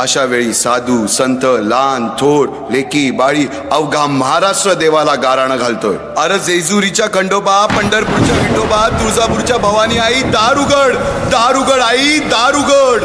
अशा वेळी साधू संत लहान थोर लेकी बाळी अवघा महाराष्ट्र देवाला गाराणं घालतोय. अरे जेजुरीच्या खंडोबा पंढरपूरच्या विठोबा तुळजापूरच्या भवानी आई दारुगड दारुगड आई दारुगड.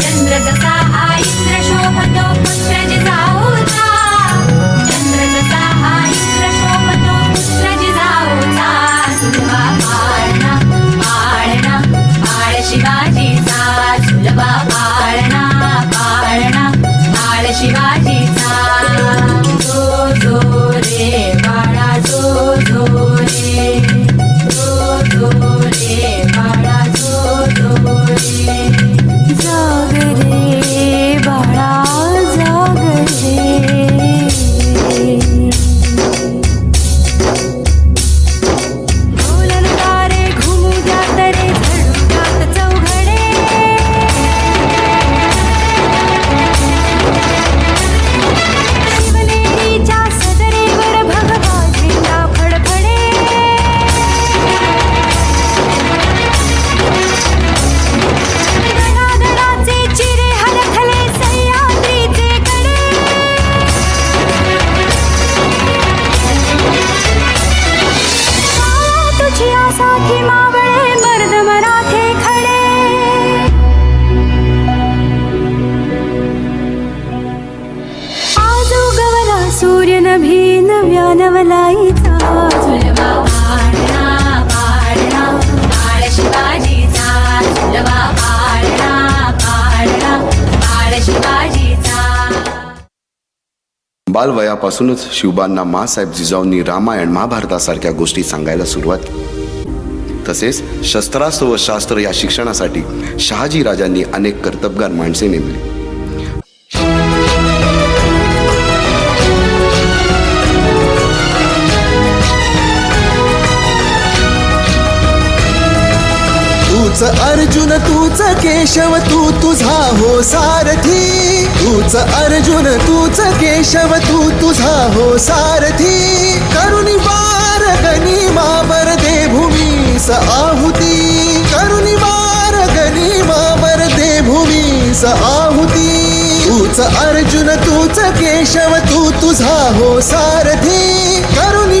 चंद्र जसा हा इंद्र शोभतो बाळ शिवाजीचा. बालवयापासूनच शिवबांना मासाहेब जिजाऊंनी रामायण महाभारतासारख्या गोष्टी सांगायला सुरुवात केली. तसेच शस्त्रास्त्र व शास्त्र या शिक्षणासाठी शहाजी राजांनी अनेक कर्तबगार माणसे नेमली. तूच अर्जुन तूच केशव तू तुझा हो सारथी. तूच अर्जुन तूच केशव तू तुझा हो सारथी. करुणी वार गणी मावर दे भूमीस आहुती. करुणी वार गणी मावर दे भूमीस आहुती. तूच अर्जुन तूच केशव तू तुझा हो सारथी. करुणी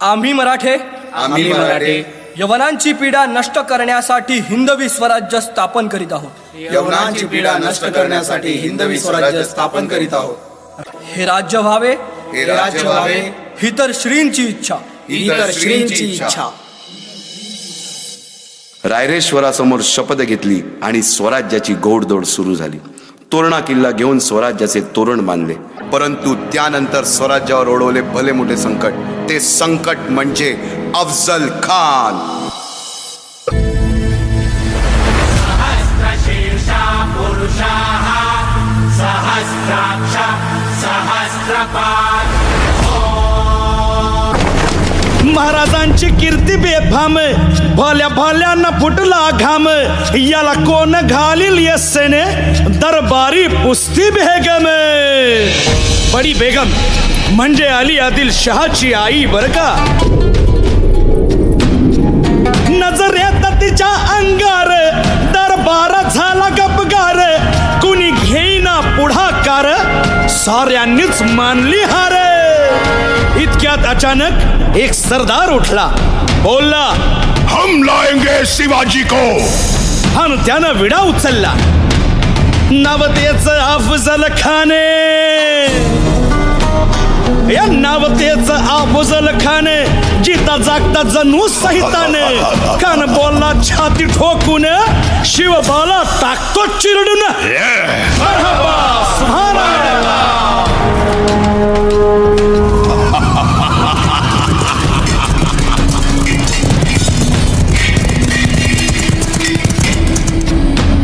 आम्ही मराठे. आम्ही मराठे. यवनांची पीडा नष्ट करण्यासाठी हिंदवी स्वराज्य स्थापन करीत आहोत. यवनांची पीडा नष्ट करण्यासाठी हिंदवी स्वराज्य स्थापन करीत आहोत. हे राज्य व्हावे. हे राज्य व्हावे. ही तर श्रींची इच्छा. ही तर श्रींची इच्छा. रायरेश्वरासमोर शपथ घेतली आणि स्वराज्याची गोडदोड सुरू झाली. तोरणा किल्ला घेऊन स्वराज्याचे तोरण बांधले. परंतु त्यानंतर स्वराज्यावर ओढवले भले मोठे संकट. ते संकट म्हणजे अफजल खान. त्यांची कीर्ती बेफाम भल्या भल्यांना फुटला घाम। याला कोण घालील यस्सेने दरबारी पुस्ती बेगम। बडी बेगम म्हणजे अली आदिल शहाची आई बर का? नजरेत तिच्या अंगार दरबार झाला गपगार। कुणी घेईना पुढाकार साऱ्यांनीच मानली हा इतक्यात अचानक एक सरदार उठला. बोलला हम लाएंगे शिवाजी को। आणि त्यानं विडा उचलला. नवतेच अफजल खाने. या नावतेच अफजल खाने जिता जागता जणू सहिताने कान बोलला छाती ठोकून शिवबाला टाकतो चिरडून.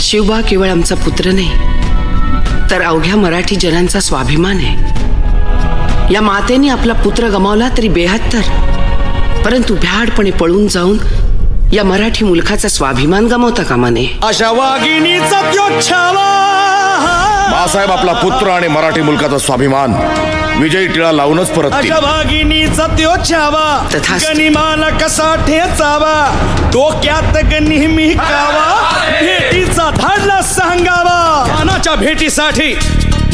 शिवबा केवळ आमचा पुत्र नाही तर अवघ्या मराठी जनांचा स्वाभिमान आहे. या मातेने आपला पुत्र गमावला तरी बेहत्तर परंतु भ्याडपणे पळून जाऊन या मराठी मुलखाचा स्वाभिमान गमावता कामा नये. अशा वाघिणीचा बाळासाहेब आपला पुत्र आणि मराठी मुलकाचा स्वाभिमान विजयी टिळा लावूनच परततील. अशा वाघिणीचा त्यो छावा. तथास्तु. गनिमाला कसा ठेचावा? डोक्यात नेहमी कावा. भेटीसाठी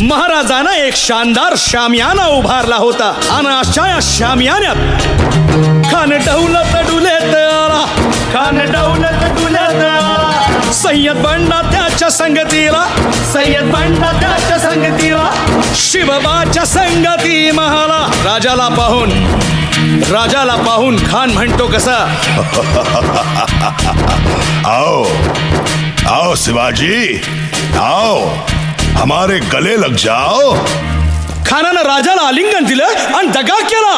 महाराजानं एक शानदार शामियाना उभारला होता. आणि अशा या शामियान्यात. खान डौलं डुलेत आला खान डौलं डुलेत आला सय्यद बंडा त्याच्या संगतीला. सय्यद बंडा त्याच्या संगतीला. शिवबाच्या संगती महाला. राजाला पाहून राजाला पाहून खान म्हणतो कसा? आओ आओ शिवाजी आओ. हमारे गले लग जाओ। खानानं राजाला आलिंगन दिलं आणि दगा केला।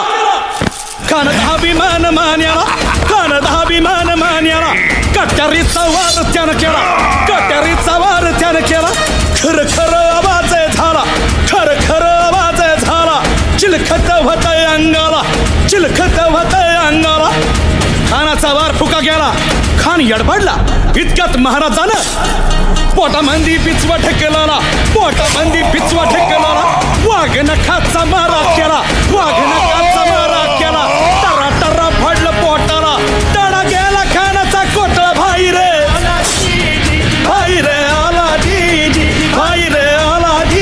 खान अभिमान मान्याला खान अभिमान मान्याला कट्यारीचा वार त्यानं केला कट्यारीचा वार त्यानं केला। खर खर आवाज झाला खर खर आवाज झाला। चिलखत होत अंगाला चिलखत होत अंगाला। खानाचा वार फुका गेला खान यडबडला इतक्यात महाराजानं पोटामंदी पिचवा ठेकेला पोटामंदी पिचवा ठेकेला वाघन खाचा मारा केला वाघन खाचा मारा केला. टरा टरा फाडलं पोटाला. तडा गेला खाण्याचा कोटळा भाई रे भाई रे आला जी भाई रे आला जी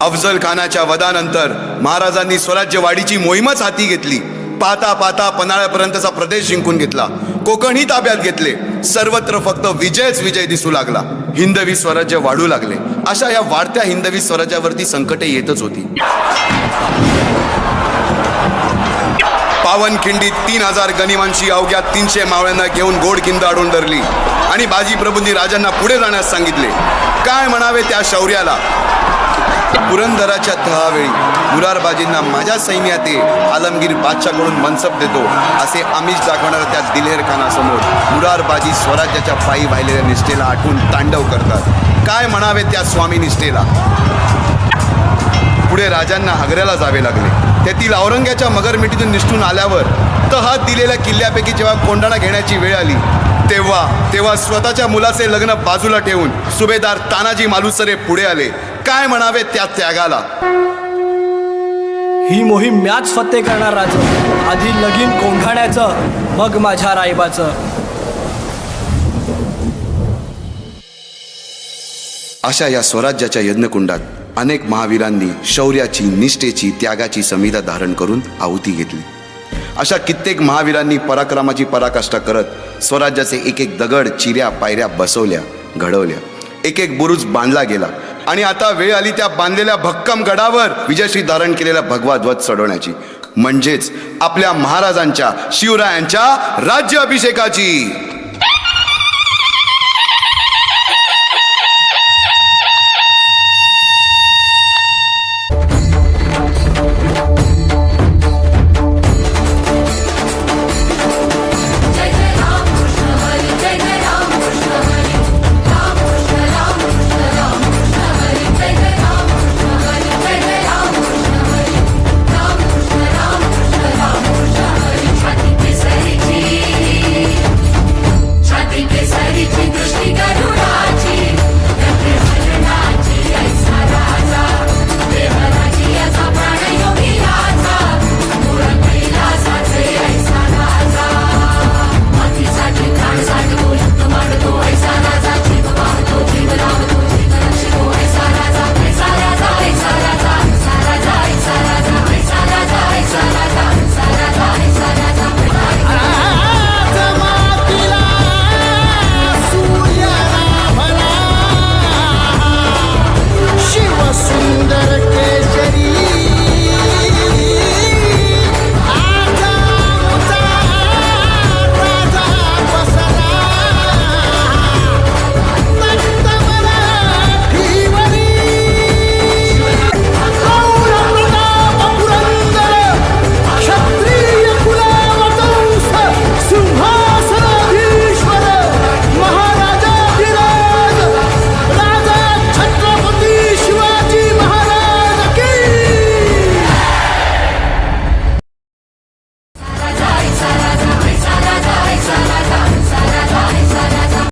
अफजल खानाच्या वदानंतर महाराजांनी स्वराज्यवाडीची मोहीमच हाती घेतली. पाहता पाहता पन्हाळ्यापर्यंतचा प्रदेश जिंकून घेतला. कोकणही ताब्यात घेतले. सर्वत्र फक्त विजयच विजय दिसू लागला. हिंदवी स्वराज्य वाढू लागले. अशा या वाढत्या हिंदवी स्वराज्यावरती संकटे येतच होती. पावनखिंडीत तीन हजार गनिमांची अवघ्या तीनशे मावळ्यांना घेऊन गोड किंद अडून धरली. आणि बाजी प्रभूंनी राजांना पुढे जाण्यास सांगितले. काय म्हणावे त्या शौर्याला? पुरंदराच्या तहावेळी मुरारबाजींना माझ्या सैन्यात ये आलमगीर बादशाकडून मनसब देतो असे आमिष दाखवणाऱ्या त्या दिलेर खानासमोर मुरारबाजी स्वराज्याच्या पायी वाहिलेल्या निष्ठेला आठवून तांडव करतात. काय म्हणावे त्या स्वामी निष्ठेला? पुढे राजांना आग्र्याला जावे लागले. तेथील औरंग्याच्या मगरमिठीतून निष्ठून आल्यावर तहात दिलेल्या किल्ल्यापैकी जेव्हा कोंडाणा घेण्याची वेळ आली तेव्हा तेव्हा स्वतःच्या मुलाचे लग्न बाजूला ठेवून सुभेदार तानाजी मालुसरे पुढे आले. काय म्हणावे त्या त्यागाला? ही मोहीम मॅच फत्ते करणार राजा. आधी लगीन कोंढाण्याचं मग माझ्या रायबाचं. अशा या स्वराज्याच्या यज्ञकुंडात अनेक महावीरांनी शौर्याची निष्ठेची त्यागाची संविधा धारण करून आहुती घेतली. अशा कित्येक महावीरांनी पराक्रमाची पराकाष्ठा करत स्वराज्याचे एक एक दगड चिऱ्या पायऱ्या बसवल्या घडवल्या. एक एक बुरुज बांधला गेला. आणि आता वेळ आली त्या बांधलेल्या भक्कम गडावर विजयश्री धारण केलेला भगवा ध्वज चढवण्याची. म्हणजेच आपल्या महाराजांच्या शिवरायांच्या राज्य अभिषेकाची